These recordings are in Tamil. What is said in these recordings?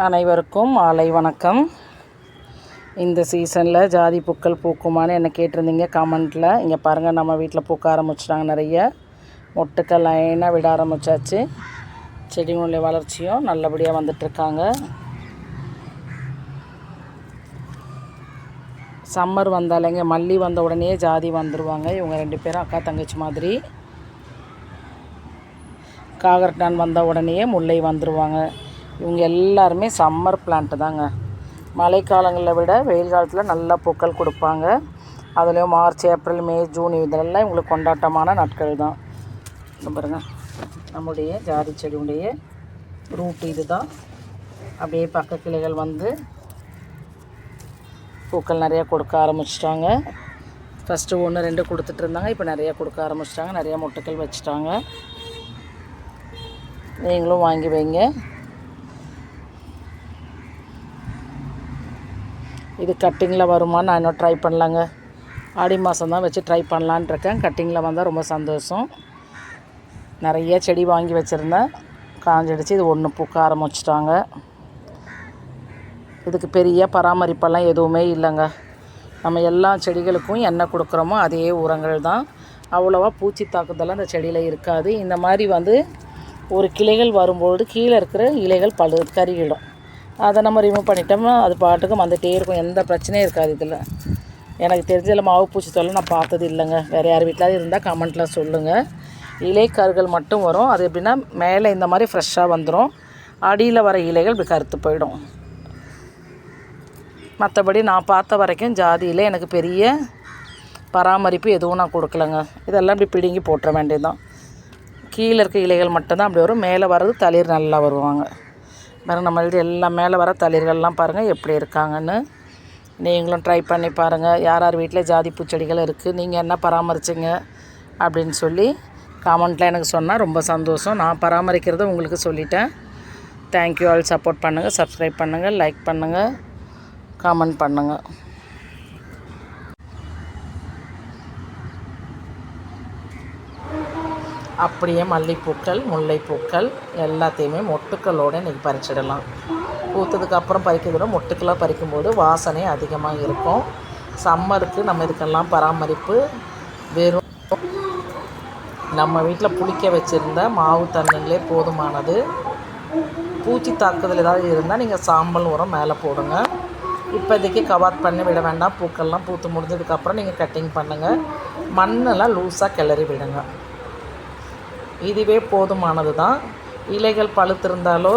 அனைவருக்கும் மாலை வணக்கம். இந்த சீசனில் ஜாதி பூக்கள் பூக்குமான்னு என்ன கேட்டிருந்தீங்க கமெண்ட்டில் இங்கே பாருங்கள் நம்ம வீட்டில் பூக்க ஆரம்பிச்சிட்டாங்க நிறைய. மொட்டுக்கள் லைனாக விட ஆரம்பிச்சாச்சு. செடிங்களுடைய வளர்ச்சியும் நல்லபடியாக வந்துட்டுருக்காங்க. சம்மர் வந்தாலேங்க மல்லி வந்த உடனே ஜாதி வந்துடுவாங்க இவங்க ரெண்டு பேரும் அக்கா தங்கச்சி மாதிரி. காகர்டான் வந்த உடனே முல்லை வந்துடுவாங்க இவங்க எல்லாருமே சம்மர் பிளான்ட்டு தாங்க. மழைக்காலங்களில் விட வெயில் காலத்தில் நல்லா பூக்கள் கொடுப்பாங்க. அதுலேயும் மார்ச் ஏப்ரல் மே ஜூன் இதெல்லாம் இவங்களுக்கு கொண்டாட்டமான நாட்கள் தான். பாருங்க. நம்முடைய ஜாதி செடியுடைய ரூட் இது தான் அப்படியே பக்க கிளைகள் வந்து பூக்கள் நிறையா கொடுக்க ஆரம்பிச்சிட்டாங்க. ஃபஸ்ட்டு ஒன்று ரெண்டு கொடுத்துட்டு இருந்தாங்க. இப்போ நிறையா கொடுக்க ஆரம்பிச்சிட்டாங்க. நிறையா மொட்டுக்கள் வச்சுட்டாங்க. நீங்களும் வாங்கி வைங்க. இது கட்டிங்கில் வருமா? நான் இன்னும் ட்ரை பண்ணலாங்க. ஆடி மாதம் தான் வச்சு ட்ரை பண்ணலான் இருக்கேன். கட்டிங்கில் வந்தால் ரொம்ப சந்தோஷம். நிறைய செடி வாங்கி வச்சுருந்தேன். காஞ்சடிச்சு இது ஒன்று பூக்க ஆரம்பிச்சிட்டாங்க. இதுக்கு பெரிய பராமரிப்பெல்லாம் எதுவுமே இல்லைங்க. நம்ம எல்லா செடிகளுக்கும் என்ன கொடுக்குறோமோ அதே உரங்கள் தான். அவ்வளோவா பூச்சி தாக்குதலாம் அந்த செடியில் இருக்காது. இந்த மாதிரி வந்து ஒரு கிளைகள் வரும்பொழுது கீழே இருக்கிற இலைகள் பழு கருகிடும் அதை நம்ம ரிமூவ் பண்ணிட்டோம்னா அது பாட்டுக்கும் வந்துகிட்டே இருக்கும். எந்த பிரச்சனையும் இருக்காது இதில். எனக்கு தெரிஞ்சதில் மாவு பூச்சி தொல்லை நான் பார்த்தது இல்லைங்க. வேறு யார் வீட்டிலாவது இருந்தால் கமெண்ட்டில் சொல்லுங்கள் இலை கருகள் மட்டும் வரும். அது எப்படின்னா மேலே இந்த மாதிரி ஃப்ரெஷ்ஷாக வந்துடும் அடியில் வர இலைகள் இப்படி கருத்து போயிடும். மற்றபடி நான் பார்த்த வரைக்கும் ஜாதியில் எனக்கு பெரிய பராமரிப்பு எதுவும் நான் கொடுக்கலங்க. இதெல்லாம் இப்படி பிடுங்கி போட்டுற வேண்டியதுதான். கீழே இருக்க இலைகள் மட்டும்தான் அப்படி வரும். மேலே வர்றது தளிர் நல்லா வருவாங்க. பாருங்கள் நம்மளது எல்லாம் மேலே வர தளிர்கள்லாம் பாருங்கள் எப்படி இருக்காங்கன்னு. நீங்களும் ட்ரை பண்ணி பாருங்கள் யார் யார் வீட்டில் ஜாதி பூச்செடிகள் இருக்குது நீங்கள் என்ன பராமரிச்சிங்க அப்படின்னு சொல்லி காமெண்ட்டில் எனக்கு சொன்னால் ரொம்ப சந்தோஷம். நான் பராமரிக்கிறத உங்களுக்கு சொல்லிட்டேன். தேங்க்யூ ஆல் சப்போர்ட் பண்ணுங்கள் சப்ஸ்கிரைப் பண்ணுங்கள் லைக் பண்ணுங்கள் காமெண்ட் பண்ணுங்கள் அப்படியே மல்லிப்பூக்கள் முல்லைப்பூக்கள் எல்லாத்தையுமே மொட்டுக்களோடு இன்றைக்கி பறிச்சிடலாம். பூத்ததுக்கு அப்புறம் மொட்டுக்களாக பறிக்கும்போது வாசனை அதிகமாக இருக்கும். சம்மருக்கு நம்ம இதுக்கெல்லாம் பராமரிப்பு வெறும் நம்ம வீட்டில் புளிக்க வச்சுருந்த மாவு தண்ணிங்களே போதுமானது. பூச்சி தாக்குதல் ஏதாவது இருந்தால் நீங்கள் சாம்பல் உரம் மேலே போடுங்க. இப்போதைக்கு கவாத் பண்ணி விட வேண்டாம். பூக்கள்லாம் பூத்து முடிஞ்சதுக்கப்புறம் நீங்கள் கட்டிங் பண்ணுங்கள் மண்ணெல்லாம் லூஸாக கிளறி விடுங்க. இதுவே போதுமானது தான் இலைகள் பழுத்திருந்தாலோ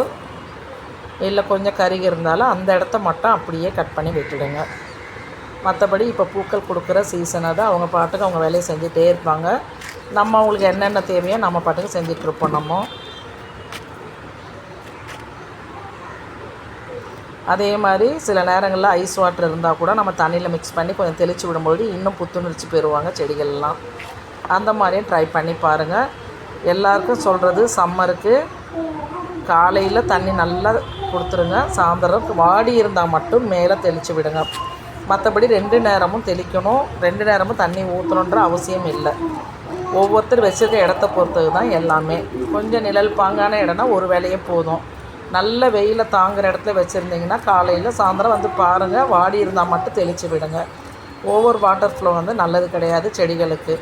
இல்லை கொஞ்சம் கருகி இருந்தாலும் அந்த இடத்த மட்டும் அப்படியே கட் பண்ணி விட்டுடுங்க. மற்றபடி இப்போ பூக்கள் கொடுக்குற சீசனை தான் அவங்க பாட்டுக்கு அவங்க வேலையை செஞ்சுட்டே இருப்பாங்க. நம்ம அவங்களுக்கு என்னென்ன தேவையோ நம்ம பாட்டுக்கு செஞ்சிட்ருப்போம் நம்ம. அதே மாதிரி சில நேரங்களில் ஐஸ் வாட்டர் இருந்தால் கூட நம்ம தண்ணியில் மிக்ஸ் பண்ணி கொஞ்சம் தெளித்து விடும்போது இன்னும் புத்துணர்ச்சி பெறுவாங்க செடிகள்லாம். அந்த மாதிரியும் ட்ரை பண்ணி பாருங்கள் எல்லாருக்கும் சொல்கிறது சம்மருக்கு. காலையில் தண்ணி நல்லா கொடுத்துருங்க. சாயந்தரம் வாடி இருந்தால் மட்டும் மேலே தெளித்து விடுங்க. மற்றபடி ரெண்டு நேரமும் தெளிக்கணும். ரெண்டு நேரமும் தண்ணி ஊற்றணுன்ற அவசியம் இல்லை. ஒவ்வொருத்தர் வச்சுருக்க இடத்த பொறுத்தது தான் எல்லாமே. கொஞ்சம் நிழல் பாங்கான இடம்னா ஒரு வேலையே போதும். நல்ல வெயிலை தாங்குகிற இடத்துல வச்சுருந்தீங்கன்னா காலையில் சாயந்தரம் வந்து பாருங்கள் வாடி இருந்தால் மட்டும் தெளித்து விடுங்க. ஓவர் வாட்டர் ஃப்ளோ வந்து நல்லது கிடையாது செடிகளுக்கு.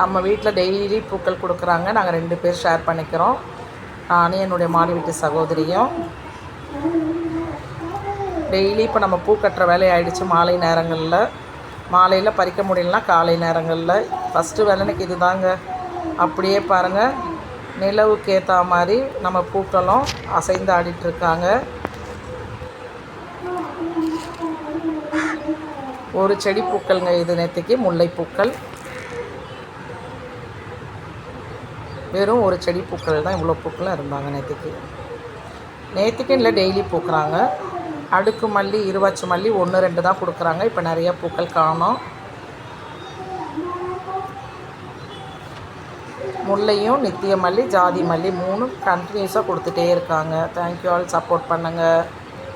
நம்ம வீட்டில் டெய்லி பூக்கள் கொடுக்குறாங்க. நாங்கள் ரெண்டு பேர் ஷேர் பண்ணிக்கிறோம். நானும் என்னுடைய மாடி வீட்டு சகோதரியும். டெய்லி இப்போ நம்ம பூ கட்டுற வேலை ஆகிடுச்சு மாலை நேரங்களில். மாலையில் பறிக்க முடியலனா காலை நேரங்களில். ஃபஸ்ட்டு வேலைக்கு இது தாங்க அப்படியே பாருங்கள் நிலவுக்கு ஏற்ற மாதிரி நம்ம பூக்களும் அசைந்து ஆடிட்டுருக்காங்க ஒரு செடி பூக்கள்ங்க இது நேற்றுக்கு முல்லைப்பூக்கள். வெறும் ஒரு செடி பூக்கள் தான் இவ்வளோ பூக்கள்லாம் இருந்தாங்க நேற்றுக்கு. நேற்றுக்கு இல்லை டெய்லி பூக்கிறாங்க. அடுக்கு மல்லி இருவாச்சி மல்லி ஒன்று ரெண்டு தான் கொடுக்குறாங்க. இப்போ நிறைய பூக்கள் காணும். முல்லையும் நித்திய மல்லி ஜாதி மல்லி மூணும் கண்டினியூஸாக கொடுத்துட்டே இருக்காங்க. தேங்க்யூ ஆல் சப்போர்ட் பண்ணுங்கள்